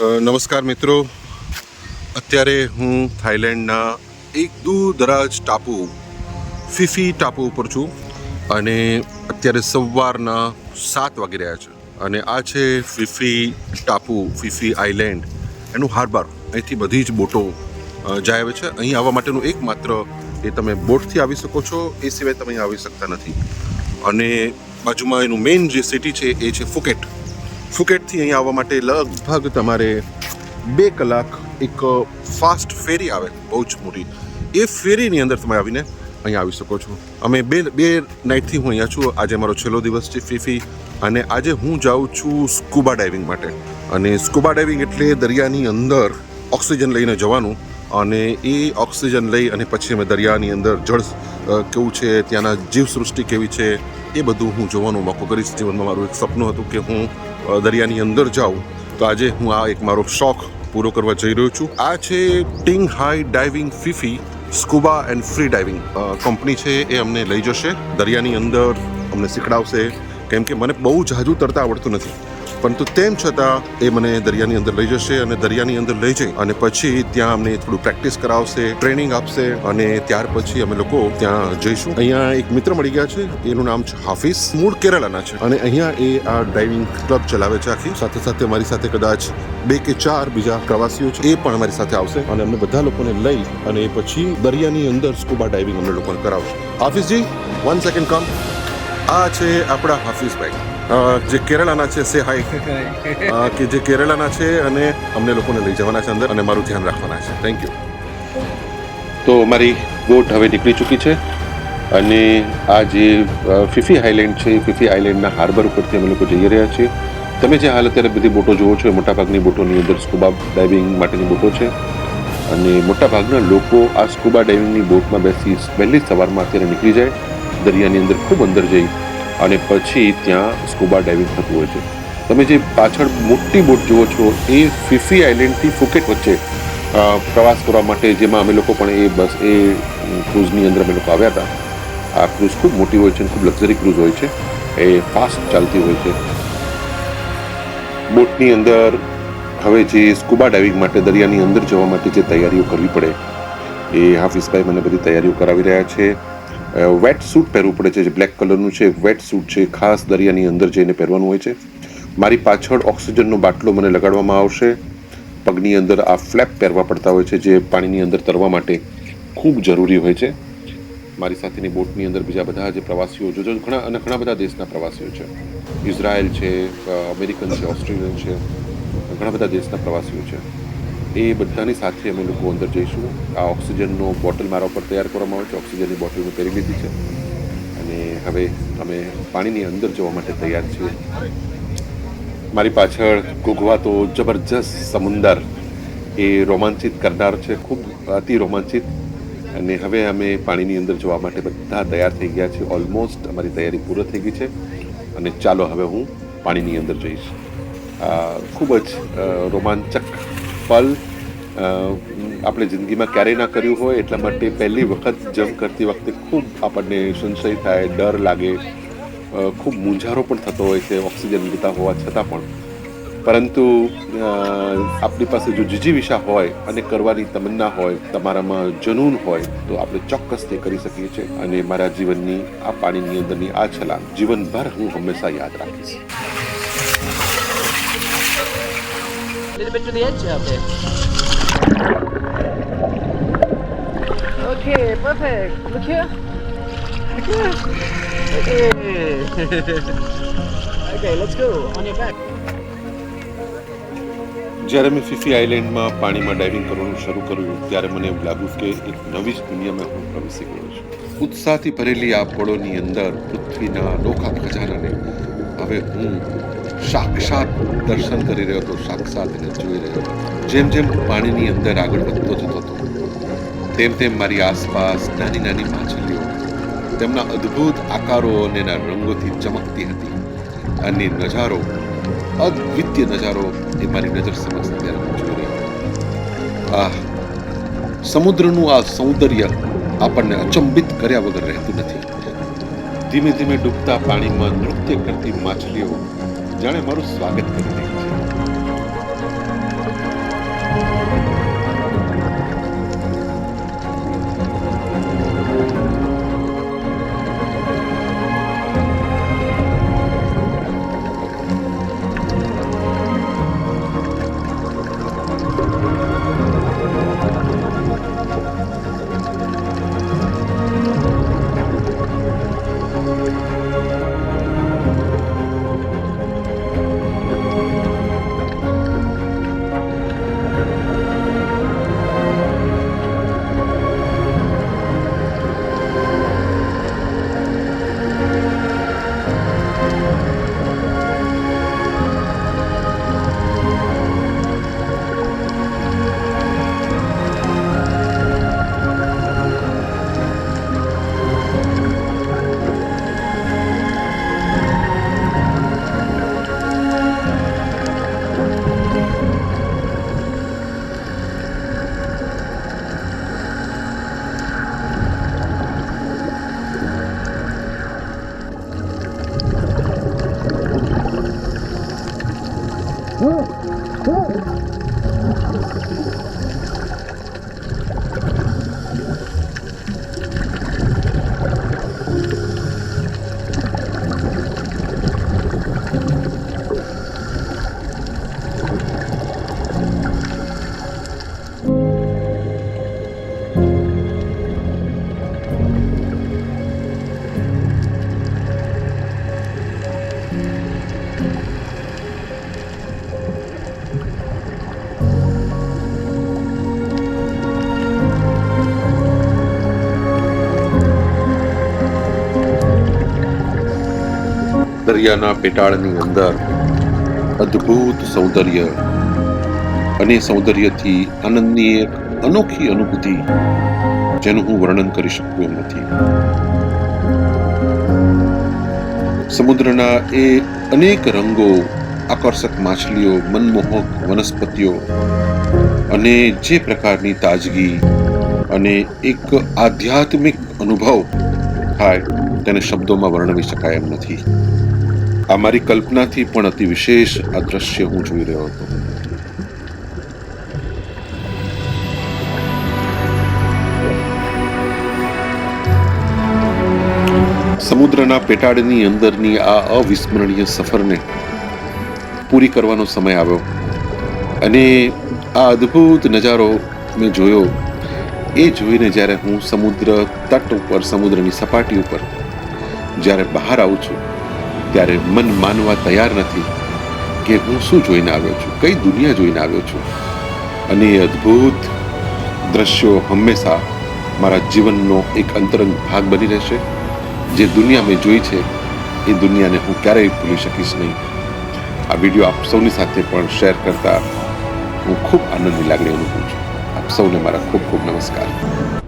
નમસ્કાર મિત્રો. અત્યારે હું થાઈલેન્ડના એક દૂર દરાજ ટાપુ, ફિફી ટાપુ ઉપર છું અને અત્યારે સવારના સાત વાગી રહ્યા છે. અને આ છે ફિફી ટાપુ, ફિફી આઇલેન્ડ. એનું હાર્બર, અહીંથી બધી જ બોટો જાય આવે છે. અહીં આવવા માટેનું એકમાત્ર એ તમે બોટથી આવી શકો છો. એ સિવાય તમે અહીં આવી શકતા નથી. અને બાજુમાં એનું મેઇન જે સિટી છે એ છે ફુકેટ. ફુકેટથી અહીં આવવા માટે લગભગ તમારે બે કલાક એક ફાસ્ટ ફેરી આવે બહુ જ મોટી. એ ફેરીની અંદર તમે આવીને અહીંયા આવી શકો છો. અમે બે બે નાઇટથી હું અહીંયા છું. આજે મારો છેલ્લો દિવસ છે ફીફી અને આજે હું જાઉં છું સ્કૂબા ડાઇવિંગ માટે. અને સ્કૂબા ડાઇવિંગ એટલે દરિયાની અંદર ઓક્સિજન લઈને જવાનું અને એ ઓક્સિજન લઈ અને પછી અમે દરિયાની અંદર જળ કેવું છે, ત્યાંના જીવસૃષ્ટિ કેવી છે એ બધું હું જોવાનો મોકો કરીશ. જીવનમાં મારું એક સપનું હતું કે હું દરિયાની અંદર જાઉં, તો આજે હું આ એક મારો શોખ પૂરો કરવા જઈ રહ્યો છું. આ છે ટિંગ high diving ફિફી scuba and free diving. Company છે એ અમને લઈ જશે. દરિયાની અંદર અમને શીખડાવશે. કેમ કે મને બહુ જાજુ તરતા આવડતું નથી. પરંતુ તેમ છતાં, એ મને દરિયાની અંદર લઈ જશે અને દરિયાની અંદર લઈ જઈ અને પછી ત્યાં અમને થોડું પ્રેક્ટિસ કરાવશે, ટ્રેનિંગ આપશે અને ત્યાર પછી અમે લોકો ત્યાં જઈશું. અહીંયા એક મિત્ર મળી ગયા છે, એનું નામ છે હાફિઝ. મૂળ કેરળાના છે. અને અહીંયા એ આ ડ્રાઇવિંગ ક્લબ ચલાવે છે આખી. સાથે સાથે મારી સાથે કદાચ બે કે ચાર બીજા પ્રવાસીઓ છે, એ પણ અમારી સાથે આવશે અને અમને બધા લોકોને લઈ અને એ પછી દરિયાની અંદર સ્કૂબા ડાઇવિંગ અમને લોકોને કરાવશે. હાફિઝજી વન સેકન્ડ કમ આ છે આપણા હાફિઝભાઈ. જે કેરળાના છે સે હાઈ કે જે કેરળાના છે અને અમને લોકોને લઈ જવાના છે અંદર અને મારું ધ્યાન રાખવાના છે. થેન્ક યુ તો મારી બોટ હવે નીકળી ચૂકી છે અને આ જે ફિફી આઇલેન્ડ છે ફિફી આઇલેન્ડના હાર્બર ઉપરથી અમે લોકો જઈ રહ્યા છીએ. તમે જે હાલ અત્યારે બધી બોટો જુઓ છો, એ મોટાભાગની બોટોની અંદર સ્કૂબા ડાઇવિંગ માટેની બોટો છે. અને મોટાભાગના લોકો આ સ્કૂબા ડાઇવિંગની બોટમાં બેસી વહેલી સવારમાં અત્યારે નીકળી જાય. દરિયાની અંદર ખૂબ અંદર જઈ અને પછી ત્યાં સ્કુબા ડાઇવિંગ થતું હોય છે. તમે જે પાછળ મોટી બોટ જુઓ છો, એ ફિફી આઇલેન્ડથી ફુકેટ વચ્ચે પ્રવાસ કરવા માટે જેમાં અમે લોકો પણ એ બસ, એ ક્રૂઝની અંદર અમે લોકો આવ્યા હતા. આ ક્રૂઝ ખૂબ મોટી હોય છે ખૂબ લક્ઝરી ક્રૂઝ હોય છે. એ ફાસ્ટ ચાલતી હોય છે. બોટની અંદર હવે જે સ્કુબા ડાઇવિંગ માટે દરિયાની અંદર જવા માટે જે તૈયારીઓ કરવી પડે, એ હાફિઝભાઈ મને બધી તૈયારીઓ કરાવી રહ્યા છે. વેટ સૂટ પહેરવું પડે છે, જે બ્લેક કલરનું છે વેટ સૂટ છે, ખાસ દરિયાની અંદર જઈને પહેરવાનું હોય છે. મારી પાછળ ઓક્સિજનનો બાટલો મને લગાડવામાં આવશે. પગની અંદર આ ફ્લેપ પહેરવા પડતા હોય છે, જે પાણીની અંદર તરવા માટે ખૂબ જરૂરી હોય છે. મારી સાથેની બોટની અંદર બીજા બધા જે પ્રવાસીઓ જોજો ઘણા અને ઘણા બધા દેશના પ્રવાસીઓ છે. ઇઝરાયલ છે અમેરિકન છે, ઓસ્ટ્રેલિયન છે, ઘણા બધા દેશના પ્રવાસીઓ છે. એ બધાની સાથે અમે લોકો અંદર જઈશું. આ ઓક્સિજનનો બોટલ મારા ઉપર તૈયાર કરવામાં આવે છે. ઓક્સિજનની બોટલ મેં કરી લીધી છે. અને હવે અમે પાણીની અંદર જવા માટે તૈયાર છીએ. મારી પાછળ ગુગવાતો જબરજસ્ત સમુંદર. એ રોમાંચિત કરનાર છે. ખૂબ અતિ રોમાંચિત. અને હવે અમે પાણીની અંદર જવા માટે બધા તૈયાર થઈ ગયા છે ઓલમોસ્ટ અમારી તૈયારી પૂરી થઈ ગઈ છે. અને ચાલો હવે હું પાણીની અંદર જઈશ. ખૂબ જ રોમાંચક પલ આપણે જિંદગીમાં ક્યારેય ના કર્યું હોય એટલા માટે પહેલી વખત જમ્પ કરતી વખતે ખૂબ આપણને સંશય થાય, ડર લાગે ખૂબ મૂંઝારો પણ થતો હોય છે, ઓક્સિજન લેતા હોવા છતાં પણ. પરંતુ આપણી પાસે જો જીજીવિષા હોય અને કરવાની તમન્ના હોય, તમારામાં જનૂન હોય, તો આપણે ચોક્કસ તે કરી શકીએ છીએ અને મારા જીવનની, આ પાણીની અંદરની, આ છલાંગ જીવનભર હું હંમેશા યાદ રાખીશ. Little bit to the edge out there. Okay, perfect. Look here. Look here. Okay. okay, let's go. On your back. જ્યારે મેં ફિફી આઇલેન્ડમાં પાણીમાં ડાઇવિંગ કરવાનું શરૂ કર્યું ત્યારે મને એવું લાગ્યું કે એક નવી જ દુનિયામાં હું પ્રવેશી ગયો છું ઉત્સાહથી ભરેલી આ પળોની અંદર પૃથ્વીના અનોખા ખજાનાને હવે હું સાક્ષાત દર્શન કરી રહ્યો હતો, સાક્ષાત એને જોઈ રહ્યો હતો. જેમ જેમ પાણીની અંદર આગળ વધતો જતો હતો, તેમ તેમ મારી આસપાસ નાની નાની માછલીઓ, તેમના અદ્ભુત આકારો અને એના રંગોથી ચમકતી હતી. અને નજારો, અદ્વિતીય નજારો એ મારી નજર સમક્ષ અત્યારે જોઈ રહ્યો આહ, સમુદ્રનું આ સૌંદર્ય આપણને અચંબિત કર્યા વગર રહેતું નથી. ધીમે ધીમે ડૂબતા પાણીમાં નૃત્ય કરતી માછલીઓ જાણે મારું સ્વાગત કરી રહી છે. દરિયાના પેટાળની અંદર અદ્ભુત સૌંદર્ય અને સૌંદર્યથી આનંદની એક અનોખી અનુભૂતિ, જેનું હું વર્ણન કરી શકું એમ નથી. સમુદ્રના એ અનેક રંગો, આકર્ષક માછલીઓ, મનમોહક વનસ્પતિઓ અને જે પ્રકારની તાજગી અને એક આધ્યાત્મિક અનુભવ થાય તેને શબ્દોમાં વર્ણવી શકાય એમ નથી. આ મારી કલ્પનાથી પણ અતિ વિશેષ આ દ્રશ્ય હું જોઈ રહ્યો હતો. સમુદ્રના પેટાળની અંદરની આ અવિસ્મરણીય સફરને પૂરી કરવાનો સમય આવ્યો અને આ અદ્ભુત નજારો મેં જોયો. એ જોઈને જ્યારે હું સમુદ્ર તટ ઉપર, સમુદ્રની સપાટી ઉપર જ્યારે બહાર આવું છું ત્યારે મન માનવા તૈયાર નથી કે હું શું જોઈને આવ્યો છું, કઈ દુનિયા જોઈને આવ્યો છું. અને એ અદ્ભુત દ્રશ્યો હંમેશા મારા જીવનનો એક અંતરંગ ભાગ બની રહેશે. જે દુનિયા મેં જોઈ છે, એ દુનિયાને હું ક્યારેય ભૂલી શકીશ નહીં. આ વીડિયો આપ સૌની સાથે પણ શેર કરતા હું ખૂબ આનંદની લાગણી અનુભવું છું. આપ સૌને મારા ખૂબ ખૂબ નમસ્કાર.